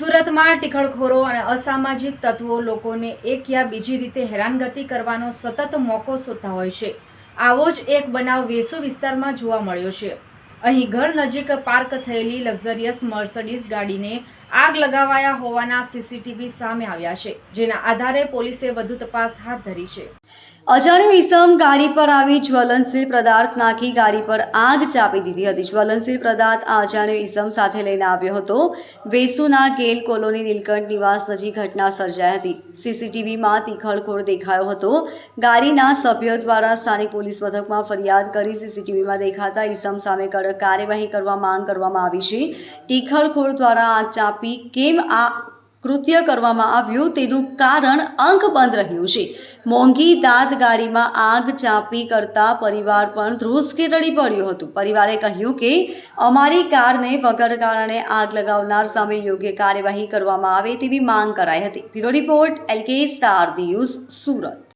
સુરતમાં ટીખળખોરો અને અસામાજિક તત્વો લોકોને એક યા બીજી રીતે હેરાનગતિ કરવાનો સતત મોકો શોધતા હોય છે. આવો જ એક બનાવ વેસુ વિસ્તારમાં જોવા મળ્યો છે. અહીં ઘર નજીક પાર્ક થયેલી લક્ઝરિયસ મર્સડીઝ ગાડીને આગ લગાવાયા હોવાના સીસીટીવી સામે આવ્યા છે, જેના આધારે પોલીસે વધુ તપાસ હાથ ધરી છે. અજાણ્યો ઈસમ ગાડી પર આવી જ્વલનશીલ પદાર્થ નાખી ગાડી પર આગ ચાપી દીધી હતી. જ્વલનશીલ પદાર્થ આ અજાણ્યો ઈસમ સાથે લઈને આવ્યો હતો. વેસુના ગેલ કોલોની નીલકંઠ નિવાસ નજીક ઘટના સર્જાઈ હતી. સીસીટીવીમાં તીખળખોળ દેખાયો હતો. ગાડીના સભ્યો દ્વારા સ્થાનિક પોલીસ મથકમાં ફરિયાદ કરી સીસીટીવીમાં દેખાતા ઈસમ સામે કડક કાર્યવાહી કરવા માંગ કરવામાં આવી છે. તીખળખોળ દ્વારા આગ ચાપી કેમ આ કૃત્ય કરવામાં આવ્યું તેનું કારણ અંક બંધ રહ્યું છે. મોંઘી દાંત ગાડીમાં આગ ચાંપી કરતા પરિવાર પણ ધ્રુસકેટળી પડ્યું હતું. પરિવારે કહ્યું કે, અમારી કારને વગર કારણે આગ લગાવનાર સામે યોગ્ય કાર્યવાહી કરવામાં આવે તેવી માંગ કરાઈ હતી. Bureau report, LK star news Surat.